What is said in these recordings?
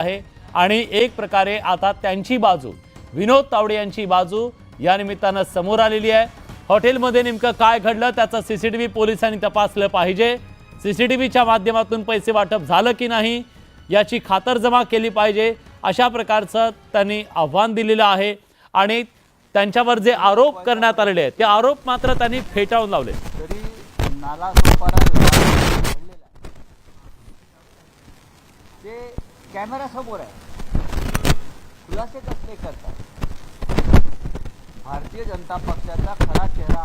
आहे. आणि एक प्रकारे आता त्यांची बाजू विनोद तावडे यांची बाजू या निमित्तानं समोर आलेली आहे. हॉटेलमध्ये नेमकं काय घडलं त्याचा सीसीटीव्ही पोलिसांनी तपासलं पाहिजे. सीसीटीव्हीच्या माध्यमातून पैसे वाटप झालं की नाही याची खातरजमा केली पाहिजे अशा प्रकारचं त्यांनी आव्हान दिलेलं आहे. आणि त्यांच्यावर जे आरोप करण्यात आलेले आहेत ते आरोप मात्र त्यांनी फेटाळून लावले. नाला कॅमेरा समोर आहे. खुलासे कसले करतात? भारतीय जनता पक्षाचा खरा चेहरा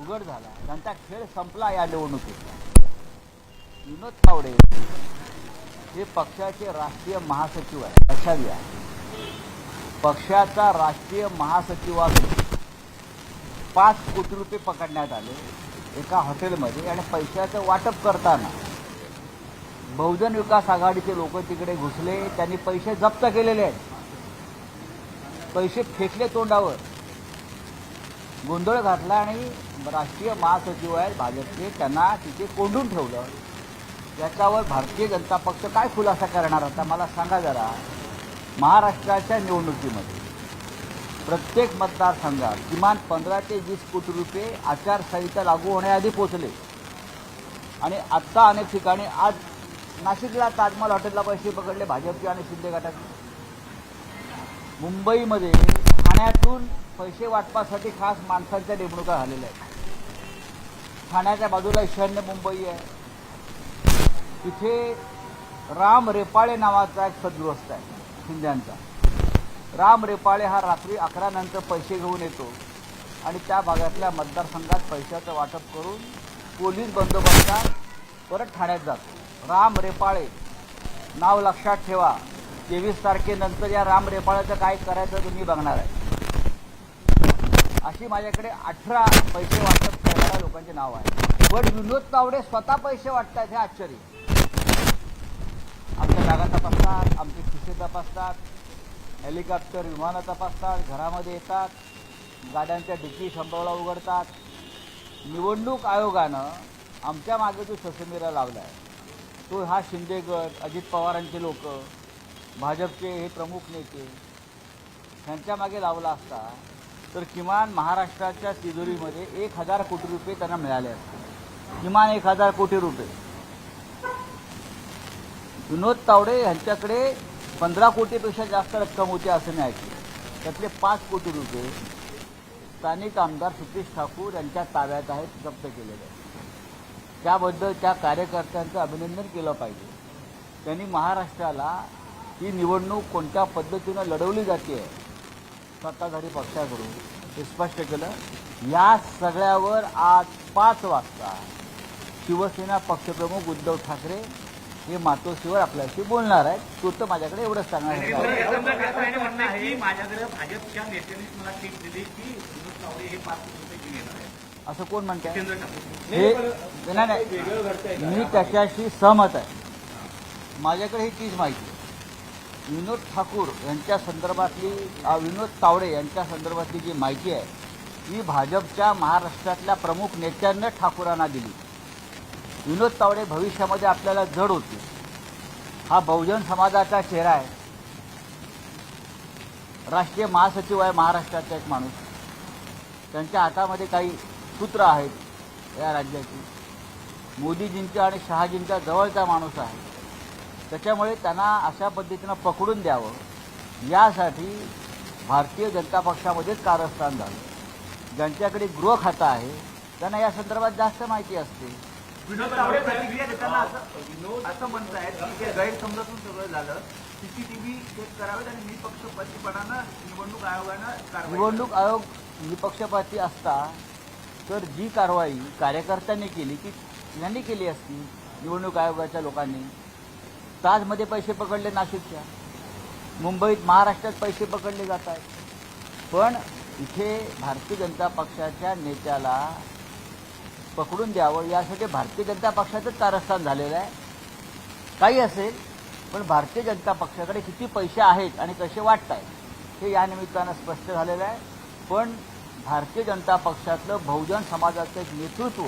उघड झाला. त्यांचा खेळ संपला या निवडणुकीत. विनोद तावडे हे पक्षाचे राष्ट्रीय महासचिव आहे लक्षात घ्या. पक्षाचा राष्ट्रीय महासचिवाकडून पाच कोटी रुपये पकडण्यात आले एका हॉटेलमध्ये आणि पैशाचं वाटप करताना बहुजन विकास आघाडीचे लोक तिकडे घुसले त्यांनी पैसे जप्त केलेले आहेत. पैसे फेकले तोंडावर. गोंधळ घातला आणि राष्ट्रीय महासचिव आहेत भाजपचे त्यांना तिथे कोंडून ठेवलं. याच्यावर भारतीय जनता पक्ष काय खुलासा करणार आता मला सांगा जरा. महाराष्ट्राच्या निवडणुकीमध्ये प्रत्येक मतदारसंघात किमान पंधरा ते वीस कोटी रुपये आचारसंहिता लागू होण्याआधी पोचले आणि आत्ता अनेक ठिकाणी आज नाशिकला ताजमहल हॉटेलला पैसे पकडले भाजपचे आणि शिंदे गटाचे. मुंबईमध्ये ठाण्यातून पैसे वाटपासाठी खास माणसांच्या नेमणुका झालेल्या आहेत. ठाण्याच्या बाजूला ईशान्य मुंबई आहे. तिथे राम रेपाळे नावाचा एक सदगृहस्थ आहे शिंद्यांचा. राम रेपाळे हा रात्री अकरा नंतर पैसे घेऊन येतो आणि त्या भागातल्या मतदारसंघात पैशाचं वाटप करून पोलीस बंदोबस्तात परत ठाण्यात जातो. राम रेपाळे. नाव लक्षात ठेवा. तेवीस तारखेनंतर या राम रेपाळ्याचं काय करायचं तुम्ही बघणार आहे. अशी माझ्याकडे अठरा पैसे वाटप करणाऱ्या लोकांचे नाव आहे. पण विनोद तावडे स्वतः पैसे वाटतात हे आश्चर्य. आमच्या जागा तपासतात आमचे खिसे तपासतात हेलिकॉप्टर विमानं तपासतात घरामध्ये येतात गाड्यांच्या डिक्की शंभरला उघडतात. निवडणूक आयोगानं आमच्या मागे जो ससेमिरा लावला आहे तो हा शिंदे गट अजित पवारांचे लोक भाजपचे हे प्रमुख नेते ह्यांच्या मागे लावला असता तर किमान महाराष्ट्राच्या तिजोरीमध्ये एक हजार कोटी रुपये त्यांना मिळाले असते. किमान एक हजार कोटी रुपये. विनोद तावडे यांच्याकडे पंधरा कोटीपेक्षा जास्त रक्कम होती असं मी ऐकलं त्यातले पाच कोटी रुपये स्थानिक आमदार सुतेश ठाकूर यांच्या ताब्यात आहेत जप्त केलेले आहेत. त्याबद्दल त्या कार्यकर्त्यांचं अभिनंदन केलं पाहिजे. त्यांनी महाराष्ट्राला ही निवडणूक कोणत्या पद्धतीनं लढवली जाते सत्ताधारी पक्षाकडून हे स्पष्ट केलं. या सगळ्यावर आज पाच वाजता शिवसेना पक्षप्रमुख उद्धव ठाकरे हे मातोश्रीवर आपल्याशी बोलणार आहेत. तो तर माझ्याकडे एवढंच सांगणार आहे माझ्याकडे भाजपच्या नेत्यांनीच मला टीप दिली की विनोद हे पाच असं कोण ठाकरे हे नाही नाही मी त्याच्याशी सहमत आहे. माझ्याकडे ही चीज माहिती आहे. विनोद ठाकूर यांच्या संदर्भातली विनोद तावडे यांच्या संदर्भातली जी माहिती आहे ही भाजपच्या महाराष्ट्रातल्या प्रमुख नेत्यांना ठाकूरांना दिली. विनोद तावडे भविष्यामध्ये आपल्याला जड होते हा बहुजन समाजाचा चेहरा आहे. राष्ट्रीय महासचिव आहे महाराष्ट्राचा एक माणूस. त्यांच्या हातामध्ये काही सूत्र आहेत या राज्याची. मोदीजींच्या आणि शहाजींच्या जवळचा माणूस आहे. त्याच्यामुळे त्यांना अशा पद्धतीनं पकडून द्यावं. यासाठी भारतीय जनता पक्षामध्येच कारस्थान झालं. ज्यांच्याकडे गृह खातं आहे त्यांना या संदर्भात जास्त माहिती असते. विनोद तावडे प्रतिक्रिया देताना असं असं म्हणतायत की हे गैरसमजातून सगळं झालं सीसीटीव्ही चेक करावेत आणि निपक्षपातीपणानं निवडणूक आयोगानं निवडणूक आयोग निपक्षपाती असता तर जी कारवाई कार्यकर्त्यांनी केली ती यांनी केली असती निवडणूक आयोगाच्या लोकांनी ताजमध्ये पैसे पकडले नाशिकच्या. मुंबईत महाराष्ट्रात पैसे पकडले जात आहेत. पण इथे भारतीय जनता पक्षाच्या नेत्याला पकडून द्यावं यासाठी भारतीय जनता पक्षाचंच कारस्थान झालेलं आहे. काही असेल पण भारतीय जनता पक्षाकडे किती पैसे आहेत आणि कसे वाटत आहेत हे या निमित्तानं स्पष्ट झालेलं आहे. पण भारतीय जनता पक्षातलं बहुजन समाजाचं एक नेतृत्व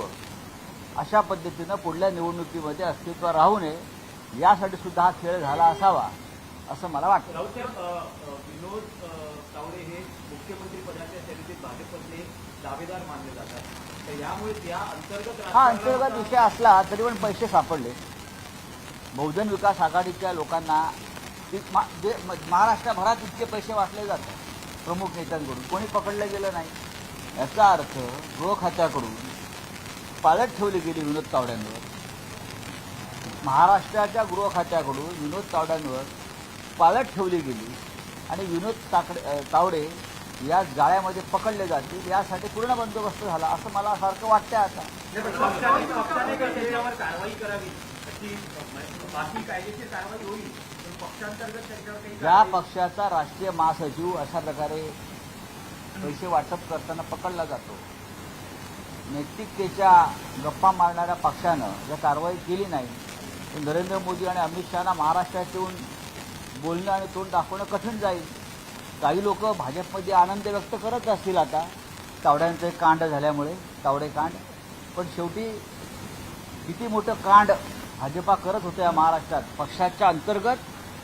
अशा पद्धतीनं पुढल्या निवडणुकीमध्ये अस्तित्व राहू नये यासाठी सुद्धा हा खेळ झाला असावा असं मला वाटतं. विनोद तावडे हे मुख्यमंत्री पदाच्या शर्यतीत भाजपचे दावेदार मानले जातात. तर यामुळे त्या अंतर्गत हा अंतर्गत विषय असला तरी पण पैसे सापडले. बहुजन विकास आघाडीच्या लोकांना जे महाराष्ट्रभरात इतके पैसे वाटले जातात प्रमुख नेत्यांकडून. कोणी पकडलं गेलं नाही. याचा अर्थ गृह खात्याकडून पाळत ठेवली गेली विनोद तावड्यांवर. महाराष्ट्राच्या गृह खात्याकडून विनोद तावड्यांवर पाळत ठेवली गेली आणि विनोद ताकडे तावडे या जाळ्यामध्ये पकडले जातील यासाठी पूर्ण बंदोबस्त झाला असं मला सारखं वाटतंय आता. या ज्या पक्षाचा राष्ट्रीय महासचिव अशा प्रकारे पैसे वाटप करताना पकडला जातो. नैतिकतेच्या गप्पा मारणाऱ्या पक्षानं जर कारवाई केली नाही तर नरेंद्र मोदी आणि अमित शहाना महाराष्ट्रात येऊन बोलणं आणि तोंड दाखवणं कठीण जाईल. काही लोक भाजपमध्ये आनंद व्यक्त करत असतील आता. तावड्यांचं कांड झाल्यामुळे तावडे कांड. पण शेवटी किती मोठं कांड भाजपा करत होतं या महाराष्ट्रात पक्षाच्या अंतर्गत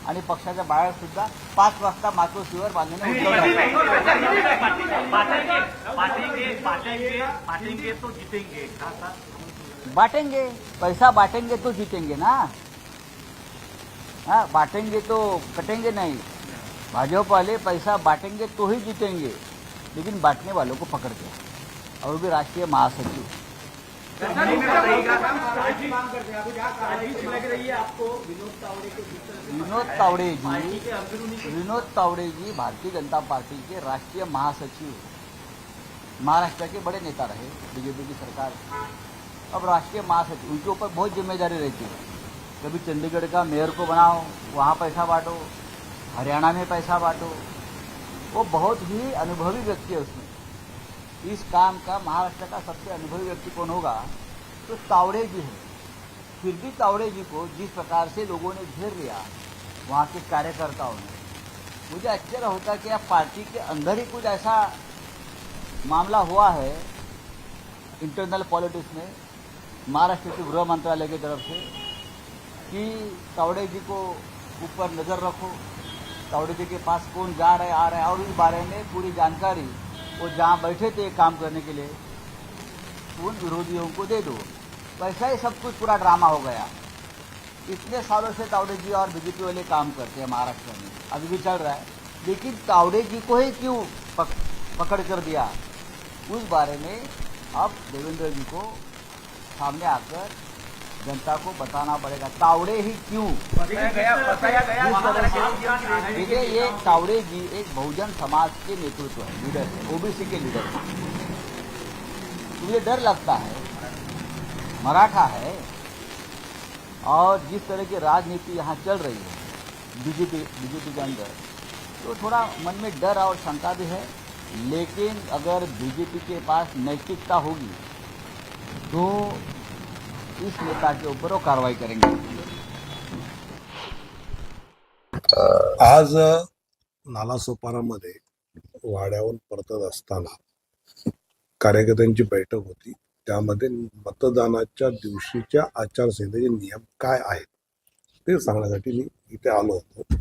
आणि पक्षाच्या बाहेर सुद्धा पाच वाजता मातोश्रीवर बांधणे बाटेंगे पैसा बांटेंगे तो जीतेंगे ना. हाँ बांटेंगे तो कटेंगे नहीं. भाजपा वाले पैसा बांटेंगे तो ही जीतेंगे. लेकिन बांटने वालों को पकड़ के और भी राष्ट्रीय महासचिव. विनोद तावड़े जी, विनोद तावड़े जी भारतीय जनता पार्टी के राष्ट्रीय महासचिव महाराष्ट्र के बड़े नेता रहे बीजेपी की सरकार। अब राष्ट्रीय महासचिव, उनके ऊपर बहुत ज़िम्मेदारी रहती है। कभी चंडीगढ़ का मेयर को बनाओ, वहाँ पैसा बांटो, हरियाणा में पैसा बांटो। वो बहुत ही अनुभवी व्यक्ति है उसमें। इस काम का महाराष्ट्र का सबसे अनुभवी व्यक्ति कौन होगा? तो तावड़े जी है। फिर भी तावड़े जी को जिस प्रकार से लोगों ने घेर लिया, वहाँ के कार्यकर्ताओं ने, मुझे आश्चर्य होता कि आप पार्टी के अंदर ही कुछ ऐसा मामला हुआ है इंटरनल पॉलिटिक्स में, महाराष्ट्र के गृह मंत्रालय की तरफ़ से, कि तावड़े जी को ऊपर नज़र रखो, तावड़े जी के पास कौन जा रहा आ रहा और इस बारे में पूरी जानकारी वो जहाँ बैठे थे काम करने के लिए उन विरोधियों को दे दो। वैसा ही सब कुछ पूरा ड्रामा हो गया। इतने सालों से तावड़े जी और बीजेपी वाले काम करते हैं महाराष्ट्र में। अभी भी चल रहा है। लेकिन तावड़े जी को ही क्यों पक, पकड़ कर दिया? उस बारे में अब देवेंद्र जी को सामने आकर जनता को बताना पड़ेगा। तावड़े ही क्यों? बताया गया बताया गया देखिए ये तावड़े जी एक बहुजन समाज के नेतृत्व है लीडर है ओबीसी के लीडर है। मुझे डर लगता है मराठा है और जिस तरह की राजनीति यहाँ चल रही है बीजेपी बीजेपी के अंदर तो थोड़ा मन में डर और शंका भी है। लेकिन अगर बीजेपी के पास नैतिकता होगी तो इस नेता के ऊपर वो कार्रवाई करेंगे आज नालासोपारामध्ये वाड्याहून परतत असताना कार्यकर्त्यांची बैठक होती। त्यामध्ये मतदानाच्या दिवशीच्या आचारसंहितेचे नियम काय आहेत ते सांगण्यासाठी मी इथे आलो होतो।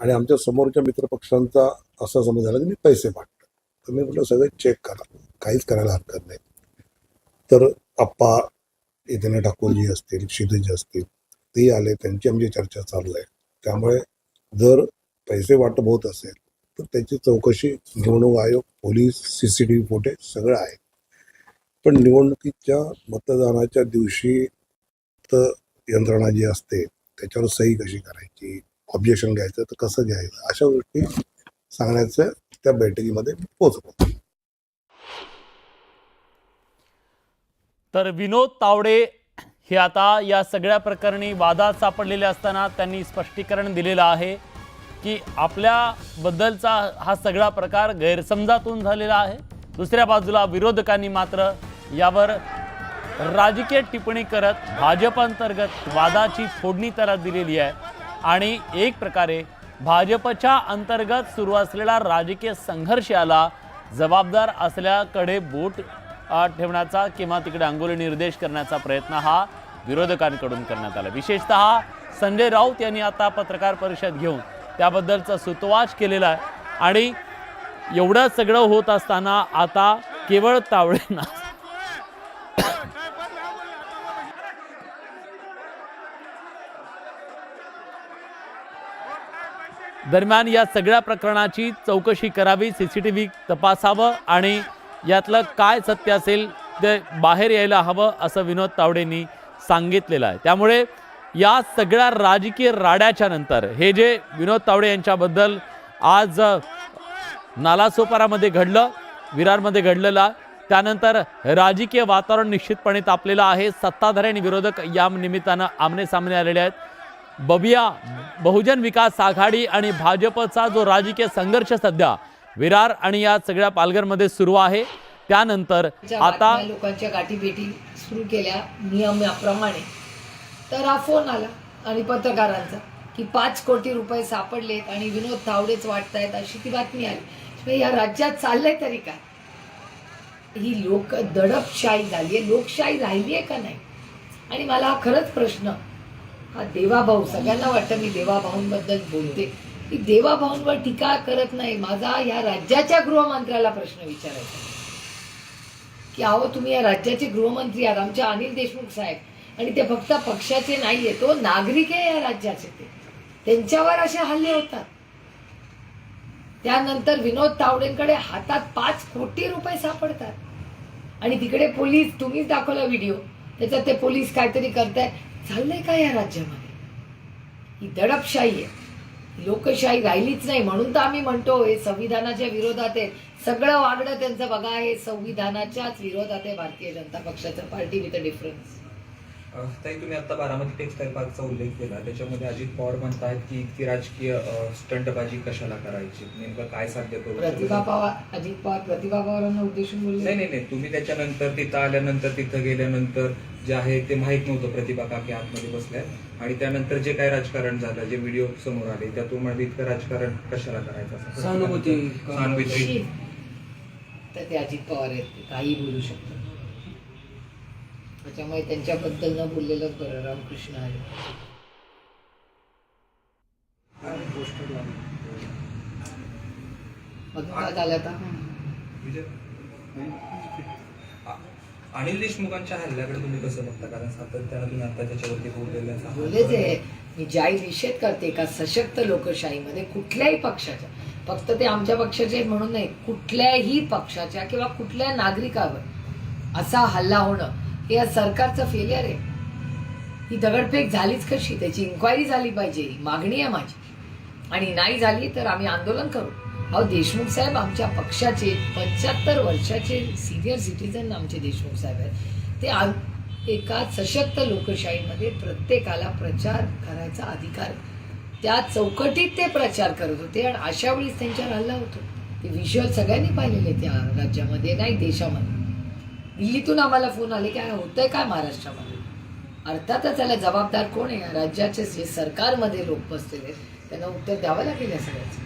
आणि आमच्या समोरच्या मित्रपक्षांचा असा समज झाला की मी पैसे वाटतो तर मी म्हटलं सगळे चेक करा काहीच करायला हरकत नाही. तर आप्पा इथे ठाकूरजी असतील शिदेजी असतील तेही आले. त्यांची आमची चर्चा चालू आहे. त्यामुळे जर पैसे वाटप होत असेल तर त्याची चौकशी निवडणूक आयोग police C C T V footage सगळं आहे. पण निवडणुकीच्या मतदानाच्या दिवशी तर यंत्रणा जी असते त्याच्यावर सही कशी करायची? ऑब्जेक्शन घ्यायचं तर कसं घ्यायचं? अशा गोष्टी सांगण्याचं त्या बैठकीमध्ये पोहोचवतो तर विनोद तावडे हे आता या सगळ्या प्रकरणी वादात सापडलेले असताना त्यांनी स्पष्टीकरण दिलेलं आहे की आपल्याबद्दलचा हा सगळा प्रकार गैरसमजातून झालेला आहे. दुसऱ्या बाजूला विरोधकांनी मात्र यावर राजकीय टिप्पणी करत भाजप अंतर्गत वादाची फोडणी त्याला दिलेली आहे. आणि एक प्रकारे भाजपच्या अंतर्गत सुरू असलेला राजकीय संघर्ष याला जबाबदार असल्याकडे बोट ठेवण्याचा किंवा तिकडे अंगोली निर्देश करण्याचा प्रयत्न हा विरोधकांकडून करण्यात आला. विशेषतः संजय राऊत यांनी आता पत्रकार परिषद घेऊन त्याबद्दलचा सुतवाच केलेला आहे. आणि एवढं सगळं होत असताना आता केवळ तावडेंना दरम्यान या सगळ्या प्रकरणाची चौकशी करावी सी सी टी व्ही तपासावं आणि यातलं काय सत्य असेल ते बाहेर यायला हवं असं विनोद तावडेंनी सांगितलेलं आहे. त्यामुळे या सगळ्या राजकीय राड्याच्या नंतर हे जे विनोद तावडे यांच्याबद्दल आज नालासोपारामध्ये घडलं विरारमध्ये घडलेला त्यानंतर राजकीय वातावरण निश्चितपणे तापलेलं आहे. सत्ताधारी आणि विरोधक या निमित्तानं आमने सामने आलेले आहेत. बबिया बहुजन विकास आघाडी आणि भाजपचा जो राजकीय संघर्ष सध्या विरार आणि या सगळ्या पालघरमध्ये सुरू आहे. त्यानंतर आता लोकांच्या गाठीभेटी सुरू केल्या नियमाप्रमाणे तर हा फोन आला आणि पत्रकारांचा की पाच कोटी रुपये सापडलेत आणि विनोद तावडेच वाटतायत अशी ती बातमी आली. म्हणजे या राज्यात चाललंय तरी काय? ही लोक दडपशाही झाली आहे लोकशाही राहिली आहे का नाही? आणि मला हा खरंच प्रश्न हा देवाभाऊ सगळ्यांना वाटतं मी देवाभाऊंबद्दल बोलते. की देवाभाऊंवर टीका करत नाही. माझा या राज्याच्या गृहमंत्र्याला प्रश्न विचारायचा की अहो तुम्ही या राज्याचे गृहमंत्री आहात आमच्या अनिल देशमुख साहेब. आणि ते फक्त पक्षाचे नाहीये तो नागरिक आहे या राज्याचे ते. त्यांच्यावर असे हल्ले होतात. त्यानंतर विनोद तावडेंकडे हातात पाच कोटी रुपये सापडतात. आणि तिकडे पोलीस तुम्हीच दाखवला व्हिडिओ. त्याच्यात ते पोलीस काहीतरी करताय चाललंय का या राज्यामध्ये? ही दडपशाही आहे. लोकशाही राहिलीच नाही म्हणून तर आम्ही म्हणतो हे संविधानाच्या विरोधात आहे. सगळं वागणं त्यांचं बघा हे संविधानाच्याच विरोधात आहे भारतीय जनता पक्षाचं. पार्टी विथ अ डिफरन्स ताई तुम्ही आता बारामती टेक्सटाईल पार्कचा उल्लेख केला. त्याच्यामध्ये अजित पवार म्हणतायत की इतकी राजकीय स्टंटबाजी कशाला करायची? नेमकं काय साध्य करू प्रतिभा पवार अजित पवार प्रतिभा पवारांना उद्देशून नाही बोलले नाही नाही. तुम्ही त्याच्यानंतर तिथं आल्यानंतर तिथं गेल्यानंतर जे आहे ते माहीत नव्हतं प्रतिभा काकी आतमध्ये बसल्यात. आणि त्यानंतर जे काय राजकारण झालं जे व्हिडिओ समोर आले त्यातून म्हणजे इतकं राजकारण कशाला करायचं सहानुभूती. सहानुभूती. तर ते अजित पवार आहेत ते काही बोलू शकतात. त्याच्यामुळे त्यांच्याबद्दल न बोललेलं बरं रामकृष्ण आहे. काय झालं आता? अनिल देशमुखांच्या हल्ल्याकडे तुम्ही कसं बघता? कारण सातत्यानं तुम्ही आता त्याच्यावरती बोललेलं आहे. आहे. मी ज्याही निषेध करते का सशक्त लोकशाहीमध्ये कुठल्याही पक्षाच्या फक्त ते आमच्या पक्षाचे म्हणून नाही कुठल्याही पक्षाच्या किंवा कुठल्या नागरिकावर असा हल्ला होणं हे या सरकारचं फेलियर आहे. ही दगडफेक झालीच कशी? त्याची इन्क्वायरी झाली पाहिजे. ही मागणी आहे माझी. आणि नाही झाली तर आम्ही आंदोलन करू. अहो देशमुख साहेब आमच्या पक्षाचे पंच्याहत्तर वर्षाचे सिनियर सिटीजन आमचे देशमुख साहेब आहेत. ते आ- एका सशक्त लोकशाहीमध्ये प्रत्येकाला प्रचार करायचा अधिकार त्या चौकटीत ते प्रचार करत होते आणि अशा वेळीस त्यांच्यावर हल्ला होतो. ते व्हिज्युअल सगळ्यांनी पाहिलेले त्या राज्यामध्ये नाही देशामध्ये. दिल्लीतून आम्हाला फोन आले काय होतंय काय महाराष्ट्रामध्ये? अर्थातच त्याला जबाबदार कोण आहे? राज्याचे जे सरकारमध्ये लोक बसलेले आहेत, त्यांना उत्तर द्यावं लागेल या सगळ्याचं.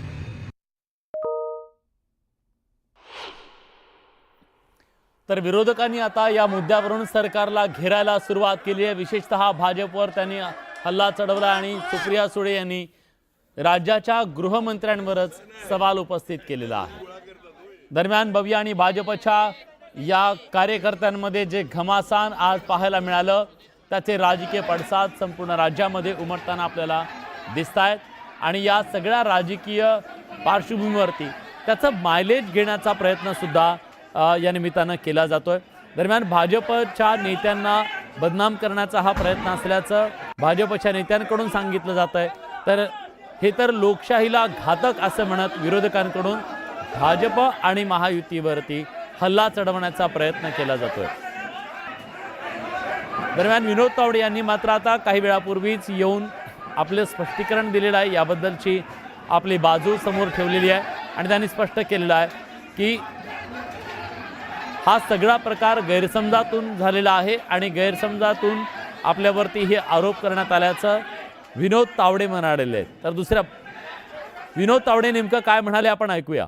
तर विरोधकांनी आता या मुद्द्यावरून सरकारला घेरायला सुरुवात केली आहे. विशेषतः भाजपवर त्यांनी हल्ला चढवला आणि सुप्रिया सुळे यांनी राज्याच्या गृहमंत्र्यांवरच सवाल उपस्थित केलेला आहे. दरम्यान भव्या आणि भाजपच्या या कार्यकर्त्यांमध्ये जे घमासान आज पाहायला मिळालं त्याचे राजकीय पडसाद संपूर्ण राज्यामध्ये उमटताना आपल्याला दिसत आहेत आणि या सगळ्या राजकीय पार्श्वभूमीवरती त्याचं मायलेज घेण्याचा प्रयत्नसुद्धा या निमित्तानं केला जातोय. दरम्यान भाजपच्या नेत्यांना बदनाम करण्याचा हा प्रयत्न असल्याचं भाजपच्या नेत्यांकडून सांगितलं जात आहे तर हे तर लोकशाहीला घातक असं म्हणत विरोधकांकडून भाजप आणि महायुतीवरती हल्ला चढवण्याचा प्रयत्न केला जातोय. दरम्यान विनोद तावडे यांनी मात्र आता काही वेळापूर्वीच येऊन आपलं स्पष्टीकरण दिलेलं आहे. याबद्दलची आपली बाजू समोर ठेवलेली आहे आणि त्यांनी स्पष्ट केलेलं आहे की हा सगळा प्रकार गैरसमजातून झालेला आहे आणि गैरसमजातून आपल्यावरती हे आरोप करण्यात आल्याचं विनोद तावडे म्हणालेले आहेत. तर दुसऱ्या विनोद तावडे नेमकं काय म्हणाले आपण ऐकूया.